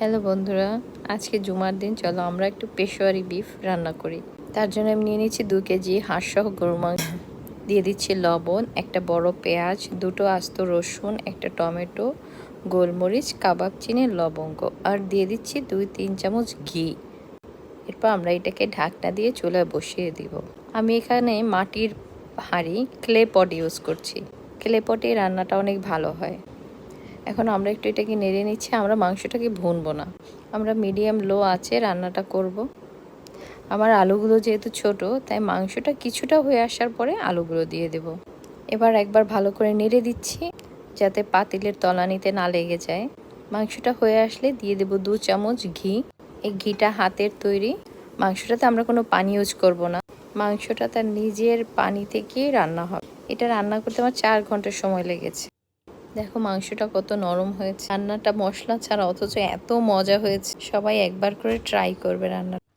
Hello বন্ধুরা, আজকে জুমার দিন, চলো আমরা একটু পেশোয়ারি বিফ রান্না করি। তার জন্য আমি নিয়ে নিচ্ছি দু কেজি হাঁসসহ গরু মাংস। দিয়ে দিচ্ছি লবণ, একটা বড় পেঁয়াজ, দুটো আস্ত রসুন, একটা টমেটো, গোলমরিচ, কাবাব, চিনি, লবঙ্গ। আর দিয়ে দিচ্ছি দুই, তিন চামচ ঘি। এরপর আমরা এটাকে ঢাকনা দিয়ে চুলায় বসিয়ে দিব। আমি এখানে মাটির হাঁড়ি ক্লে পট ইউজ করছি। ক্লে পটে রান্নাটা অনেক ভালো হয়। এখন আমরা একটু এটাকে নেড়ে নিচ্ছি, আমরা মাংসটাকে ভুনবো না। আমরা মিডিয়াম লো আছে, রান্নাটা করব। আমার আলুগুলো যেহেতু ছোট, তাই মাংসটা কিছুটা হয়ে আসার পরে আলুগুলো দিয়ে দেব। এবার একবার ভালো করে নেড়ে দিচ্ছি, যাতে পাতিলের তলানিতে না লেগে যায়। মাংসটা হয়ে আসলে দিয়ে দেব দু চামচ ঘি। এই ঘিটা হাতের তৈরি। মাংসটাতে আমরা কোনো পানি ইউজ করব না। মাংসটা তার নিজের পানি থেকেই রান্না হবে। এটা রান্না করতে আমার চার ঘণ্টা সময় লেগেছে। দেখো মাংসটা কত নরম হয়েছে। রান্নাটা মশলা ছাড়া, অথচ এত মজা হয়েছে। সবাই একবার করে ট্রাই করবে রান্না